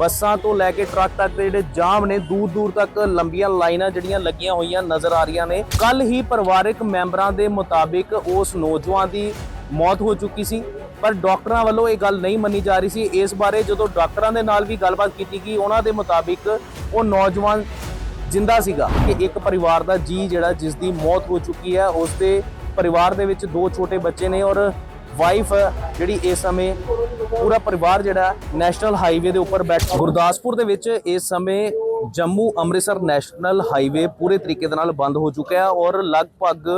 ਬੱਸਾਂ ਤੋਂ ਲੈ ਕੇ ਟਰੱਕ ਤੱਕ ਦੇ ਜਿਹੜੇ ਜਾਮ ਨੇ ਦੂਰ ਦੂਰ ਤੱਕ ਲੰਬੀਆਂ ਲਾਈਨਾਂ ਜਿਹੜੀਆਂ ਲੱਗੀਆਂ ਹੋਈਆਂ ਨਜ਼ਰ ਆ ਰਹੀਆਂ ਨੇ। ਕੱਲ ਹੀ ਪਰਿਵਾਰਕ ਮੈਂਬਰਾਂ ਦੇ ਮੁਤਾਬਿਕ ਉਸ ਨੌਜਵਾਨ ਦੀ ਮੌਤ ਹੋ ਚੁੱਕੀ ਸੀ। ਪਰ ਡਾਕਟਰਾਂ ਵੱਲੋਂ ਇਹ ਗੱਲ ਨਹੀਂ ਮੰਨੀ ਜਾ ਰਹੀ ਸੀ। ਇਸ ਬਾਰੇ ਜਦੋਂ ਡਾਕਟਰਾਂ ਦੇ ਨਾਲ ਵੀ ਗੱਲਬਾਤ ਕੀਤੀ ਗਈ, ਉਹਨਾਂ ਦੇ ਮੁਤਾਬਿਕ ਉਹ ਨੌਜਵਾਨ ਜਿੰਦਾ ਸੀਗਾ ਕਿ ਇੱਕ ਪਰਿਵਾਰ ਦਾ ਜੀ ਜਿਹੜਾ ਜਿਸ ਦੀ ਮੌਤ ਹੋ ਚੁੱਕੀ ਹੈ, ਉਸ ਦੇ ਪਰਿਵਾਰ ਦੇ ਵਿੱਚ ਦੋ ਛੋਟੇ ਬੱਚੇ ਨੇ ਔਰ ਵਾਈਫ ਜਿਹੜੀ ਇਸ ਸਮੇਂ ਪੂਰਾ ਪਰਿਵਾਰ ਜਿਹੜਾ ਨੈਸ਼ਨਲ ਹਾਈਵੇ ਦੇ ਉੱਪਰ ਬੈਠ। ਗੁਰਦਾਸਪੁਰ ਦੇ ਵਿੱਚ ਇਸ ਸਮੇਂ ਜੰਮੂ ਅੰਮ੍ਰਿਤਸਰ ਨੈਸ਼ਨਲ ਹਾਈਵੇ ਪੂਰੇ ਤਰੀਕੇ ਦੇ ਨਾਲ ਬੰਦ ਹੋ ਚੁੱਕਿਆ ਹੈ ਔਰ ਲਗਭਗ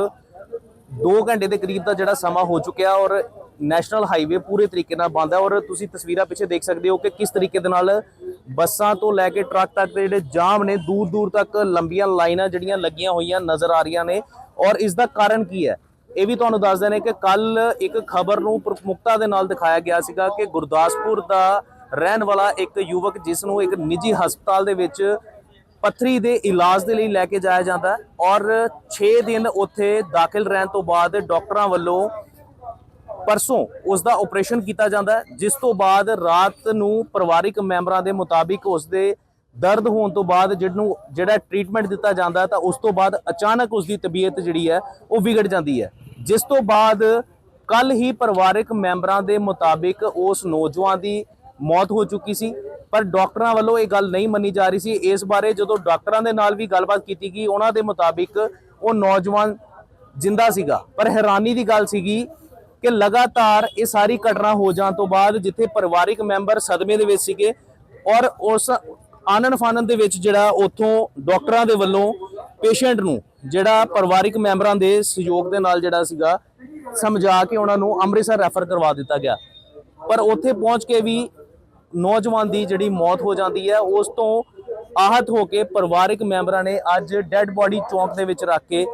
2 ਘੰਟੇ ਦੇ ਕਰੀਬ ਦਾ ਜਿਹੜਾ ਸਮਾਂ ਹੋ ਚੁੱਕਿਆ ਔਰ ਨੈਸ਼ਨਲ ਹਾਈਵੇ ਪੂਰੇ ਤਰੀਕੇ ਨਾਲ ਬੰਦ ਹੈ ਔਰ ਤੁਸੀਂ ਤਸਵੀਰਾਂ ਪਿੱਛੇ ਦੇਖ ਸਕਦੇ ਹੋ ਕਿ ਕਿਸ ਤਰੀਕੇ ਦੇ ਨਾਲ ਬੱਸਾਂ ਤੋਂ ਲੈ ਕੇ ਟਰੱਕ ਤੱਕ ਦੇ ਜਿਹੜੇ ਜਾਮ ਨੇ ਦੂਰ ਦੂਰ ਤੱਕ ਲੰਬੀਆਂ ਲਾਈਨਾਂ ਜਿਹੜੀਆਂ ਲੱਗੀਆਂ ਹੋਈਆਂ ਨਜ਼ਰ ਆ ਰਹੀਆਂ ਨੇ ਔਰ ਇਸ ਦਾ ਕਾਰਨ ਕੀ ਹੈ? ਇਹ ਵੀ ਤੁਹਾਨੂੰ ਦੱਸਦੇ ਨੇ ਕਿ ਕੱਲ ਇੱਕ ਖਬਰ ਨੂੰ ਪ੍ਰਮੁਖਤਾ ਦੇ ਨਾਲ ਦਿਖਾਇਆ ਗਿਆ ਸੀਗਾ ਕਿ ਗੁਰਦਾਸਪੁਰ ਦਾ ਰਹਿਣ ਵਾਲਾ ਇੱਕ ਯੁਵਕ, ਜਿਸ ਨੂੰ ਇੱਕ ਨਿੱਜੀ ਹਸਪਤਾਲ ਦੇ ਵਿੱਚ ਪੱਥਰੀ ਦੇ ਇਲਾਜ ਦੇ ਲਈ ਲੈ ਕੇ ਜਾਇਆ ਜਾਂਦਾ ਔਰ 6 ਦਿਨ ਉੱਥੇ ਦਾਖਲ ਰਹਿਣ ਤੋਂ ਬਾਅਦ ਡਾਕਟਰਾਂ ਵੱਲੋਂ ਪਰਸੋਂ ਉਸ ਦਾ ਆਪਰੇਸ਼ਨ ਕੀਤਾ ਜਾਂਦਾ ਜਿਸ ਤੋਂ ਬਾਅਦ ਰਾਤ ਨੂੰ ਪਰਿਵਾਰਿਕ ਮੈਂਬਰਾਂ ਦੇ ਮੁਤਾਬਿਕ ਉਸ ਦੇ ਦਰਦ ਹੋਣ ਤੋਂ ਬਾਅਦ ਜਿਹਨੂੰ ਜਿਹੜਾ ਟ੍ਰੀਟਮੈਂਟ ਦਿੱਤਾ ਜਾਂਦਾ ਤਾਂ ਉਸ ਤੋਂ ਬਾਅਦ ਅਚਾਨਕ ਉਸ ਦੀ ਤਬੀਅਤ ਜਿਹੜੀ ਹੈ ਉਹ ਵਿਗੜ ਜਾਂਦੀ ਹੈ। ਜਿਸ ਤੋਂ ਬਾਅਦ ਕੱਲ ਹੀ ਪਰਿਵਾਰਕ ਮੈਂਬਰਾਂ ਦੇ ਮੁਤਾਬਿਕ ਉਸ ਨੌਜਵਾਨ ਦੀ ਮੌਤ ਹੋ ਚੁੱਕੀ ਸੀ। ਪਰ ਡਾਕਟਰਾਂ ਵੱਲੋਂ ਇਹ ਗੱਲ ਨਹੀਂ ਮੰਨੀ ਜਾ ਰਹੀ ਸੀ। ਇਸ ਬਾਰੇ ਜਦੋਂ ਡਾਕਟਰਾਂ ਦੇ ਨਾਲ ਵੀ ਗੱਲਬਾਤ ਕੀਤੀ ਗਈ, ਉਹਨਾਂ ਦੇ ਮੁਤਾਬਿਕ ਉਹ ਨੌਜਵਾਨ ਜਿੰਦਾ ਸੀਗਾ। ਪਰ ਹੈਰਾਨੀ ਦੀ ਗੱਲ ਸੀਗੀ ਕਿ ਲਗਾਤਾਰ ਇਹ ਸਾਰੀ ਘਟਨਾ ਹੋ ਜਾਣ ਤੋਂ ਬਾਅਦ ਜਿੱਥੇ ਪਰਿਵਾਰਿਕ ਮੈਂਬਰ ਸਦਮੇ ਦੇ ਵਿੱਚ ਸੀਗੇ ਔਰ ਉਸ ਆਨਨ ਫਾਨਨ ਦੇ ਵਿੱਚ ਜਿਹੜਾ ਉਥੋਂ ਡਾਕਟਰਾਂ ਦੇ ਵੱਲੋਂ ਪੇਸ਼ੈਂਟ ਨੂੰ ਜਿਹੜਾ ਪਰਿਵਾਰਿਕ ਮੈਂਬਰਾਂ ਦੇ ਸਹਿਯੋਗ ਦੇ ਨਾਲ ਜਿਹੜਾ ਸੀਗਾ, ਸਮਝਾ ਕੇ ਉਹਨਾਂ ਨੂੰ ਅੰਮ੍ਰਿਤਸਰ ਰੈਫਰ ਕਰਵਾ ਦਿੱਤਾ ਗਿਆ। ਪਰ ਉੱਥੇ ਪਹੁੰਚ ਕੇ ਵੀ ਨੌਜਵਾਨ ਦੀ ਜਿਹੜੀ ਮੌਤ ਹੋ ਜਾਂਦੀ ਹੈ, ਉਸ ਤੋਂ ਆਹਤ ਹੋ ਕੇ ਪਰਿਵਾਰਿਕ ਮੈਂਬਰਾਂ ਨੇ ਅੱਜ ਡੈੱਡ ਬੋਡੀ ਚੌਂਕ ਦੇ ਵਿੱਚ ਰੱਖ ਕੇ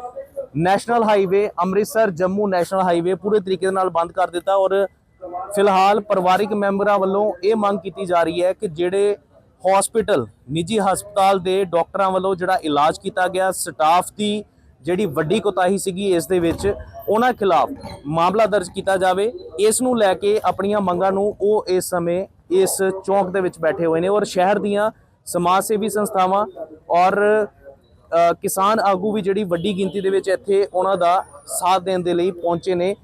national highway, Amritsar Jammu national highway ਪੂਰੇ ਤਰੀਕੇ ਦੇ ਨਾਲ ਬੰਦ ਕਰ ਦਿੱਤਾ ਔਰ ਫਿਲਹਾਲ ਪਰਿਵਾਰਿਕ ਮੈਂਬਰਾਂ ਵੱਲੋਂ ਇਹ ਮੰਗ ਕੀਤੀ ਜਾ ਰਹੀ ਹੈ ਕਿ ਜਿਹੜੇ ਹਸਪੀਟਲ ਨਿੱਜੀ ਹਸਪਤਾਲ ਦੇ ਡਾਕਟਰਾਂ ਵੱਲੋਂ ਜਿਹੜਾ ਇਲਾਜ ਕੀਤਾ ਗਿਆ ਸਟਾਫ ਦੀ ਜਿਹੜੀ ਵੱਡੀ ਕੋਤਾਹੀ ਸੀਗੀ ਇਸ ਦੇ ਵਿੱਚ, ਉਹਨਾਂ ਖਿਲਾਫ ਮਾਮਲਾ ਦਰਜ ਕੀਤਾ ਜਾਵੇ। ਇਸ ਨੂੰ ਲੈ ਕੇ ਆਪਣੀਆਂ ਮੰਗਾਂ ਨੂੰ ਉਹ ਇਸ ਸਮੇਂ ਇਸ ਚੌਂਕ ਦੇ ਵਿੱਚ ਬੈਠੇ ਹੋਏ ਨੇ ਔਰ ਸ਼ਹਿਰ ਦੀਆਂ ਸਮਾਜ ਸੇਵੀ ਸੰਸਥਾਵਾਂ ਔਰ ਕਿਸਾਨ ਆਗੂ ਵੀ ਜਿਹੜੀ ਵੱਡੀ ਗਿਣਤੀ ਦੇ ਵਿੱਚ ਇੱਥੇ ਉਹਨਾਂ ਦਾ ਸਾਥ ਦੇਣ ਦੇ ਲਈ ਪਹੁੰਚੇ ਨੇ।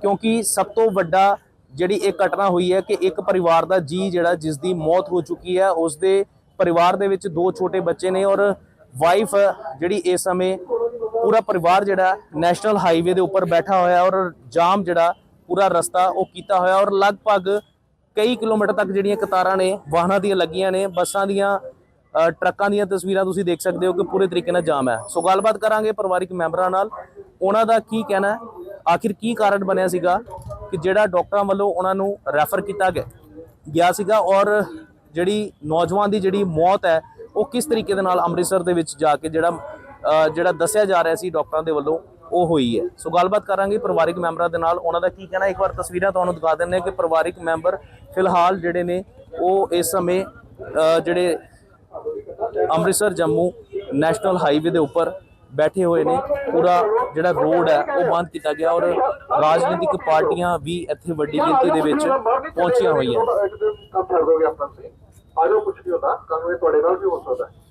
ਕਿਉਂਕਿ ਸਭ ਤੋਂ ਵੱਡਾ ਜਿਹੜੀ ਇਹ ਘਟਨਾ ਹੋਈ ਹੈ ਕਿ ਇੱਕ ਪਰਿਵਾਰ ਦਾ ਜੀ ਜਿਹੜਾ ਜਿਸ ਦੀ ਮੌਤ ਹੋ ਚੁੱਕੀ ਹੈ ਉਸ ਦੇ ਪਰਿਵਾਰ ਦੇ ਵਿੱਚ ਦੋ ਛੋਟੇ ਬੱਚੇ ਨੇ ਔਰ ਵਾਈਫ ਜਿਹੜੀ ਇਸ ਸਮੇਂ ਪੂਰਾ ਪਰਿਵਾਰ ਜਿਹੜਾ ਨੈਸ਼ਨਲ ਹਾਈਵੇ ਦੇ ਉੱਪਰ ਬੈਠਾ ਹੋਇਆ ਔਰ ਜਾਮ ਜਿਹੜਾ ਪੂਰਾ ਰਸਤਾ ਉਹ ਕੀਤਾ ਹੋਇਆ ਔਰ ਲਗਭਗ ਕਈ ਕਿਲੋਮੀਟਰ ਤੱਕ ਜਿਹੜੀਆਂ ਕਤਾਰਾਂ ਨੇ, ਵਾਹਨਾਂ ਦੀਆਂ ਲੱਗੀਆਂ ਨੇ, ਬੱਸਾਂ ਦੀਆਂ ਟਰੱਕਾਂ ਦੀਆਂ ਤਸਵੀਰਾਂ ਤੁਸੀਂ ਦੇਖ ਸਕਦੇ ਹੋ ਕਿ ਪੂਰੇ ਤਰੀਕੇ ਨਾਲ ਜਾਮ ਹੈ। ਸੋ ਗੱਲਬਾਤ ਕਰਾਂਗੇ ਪਰਿਵਾਰਿਕ ਮੈਂਬਰਾਂ ਨਾਲ। ਉਹਨਾਂ ਦਾ ਕੀ ਕਹਿਣਾ ਆਖਿਰ ਕੀ ਕਾਰਨ ਬਣਿਆ ਸੀਗਾ? ਕਿ ਜਿਹੜਾ ਡਾਕਟਰਾਂ ਵੱਲੋਂ ਉਹਨਾਂ ਨੂੰ ਰੈਫਰ ਕੀਤਾ ਗਿਆ ਗਿਆ ਸੀਗਾ ਔਰ ਜਿਹੜੀ ਨੌਜਵਾਨ ਦੀ ਜਿਹੜੀ ਮੌਤ ਹੈ, ਉਹ ਕਿਸ ਤਰੀਕੇ ਦੇ ਨਾਲ ਅੰਮ੍ਰਿਤਸਰ ਦੇ ਵਿੱਚ ਜਾ ਕੇ ਜਿਹੜਾ ਜਿਹੜਾ ਦੱਸਿਆ ਜਾ ਰਿਹਾ ਸੀ ਡਾਕਟਰਾਂ ਦੇ ਵੱਲੋਂ, ਉਹ ਹੋਈ ਹੈ। ਸੋ ਗੱਲਬਾਤ ਕਰਾਂਗੇ ਪਰਿਵਾਰਿਕ ਮੈਂਬਰਾਂ ਦੇ ਨਾਲ। ਉਹਨਾਂ ਦਾ ਕੀ ਕਹਿਣਾ? ਇੱਕ ਵਾਰ ਤਸਵੀਰਾਂ ਤੁਹਾਨੂੰ ਦਿਖਾ ਦਿੰਦੇ ਹਾਂ ਕਿ ਪਰਿਵਾਰਿਕ ਮੈਂਬਰ ਫਿਲਹਾਲ ਜਿਹੜੇ ਨੇ, ਉਹ ਇਸ ਸਮੇਂ ਜਿਹੜੇ ਅੰਮ੍ਰਿਤਸਰ ਜੰਮੂ ਨੈਸ਼ਨਲ ਹਾਈਵੇ ਦੇ ਉੱਪਰ ਬੈਠੇ ਹੋਏ ਨੇ। ਪੂਰਾ ਜਿਹੜਾ ਰੋਡ ਹੈ, ਉਹ ਬੰਦ ਕੀਤਾ ਗਿਆ ਔਰ ਰਾਜਨੀਤਿਕ ਪਾਰਟੀਆਂ ਵੀ ਇੱਥੇ ਵੱਡੀ ਗਿਣਤੀ ਦੇ ਵਿੱਚ ਪਹੁੰਚੀਆਂ ਹੋਈਆਂ। ਇੱਕ ਕੁਝ ਨਹੀਂ ਹੁੰਦਾ, ਕਾਨੂੰਨ ਤੁਹਾਡੇ ਨਾਲ ਵੀ ਹੋ ਸਕਦਾ